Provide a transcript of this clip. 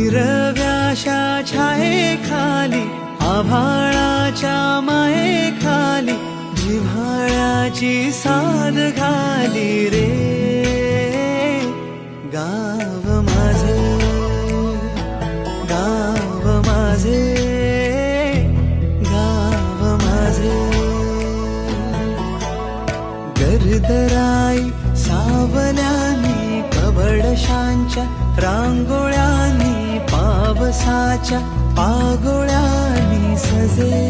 हिरव्याशा छाये आभाळाच्या माये खाली जिव्हाळ्याची साध घाली रे. गाव माझे गाव माझे गाव माझे. गर्दराई सावल्यानी कबडशांच्या रांगोळ्या पागोळ्यांनी सजे.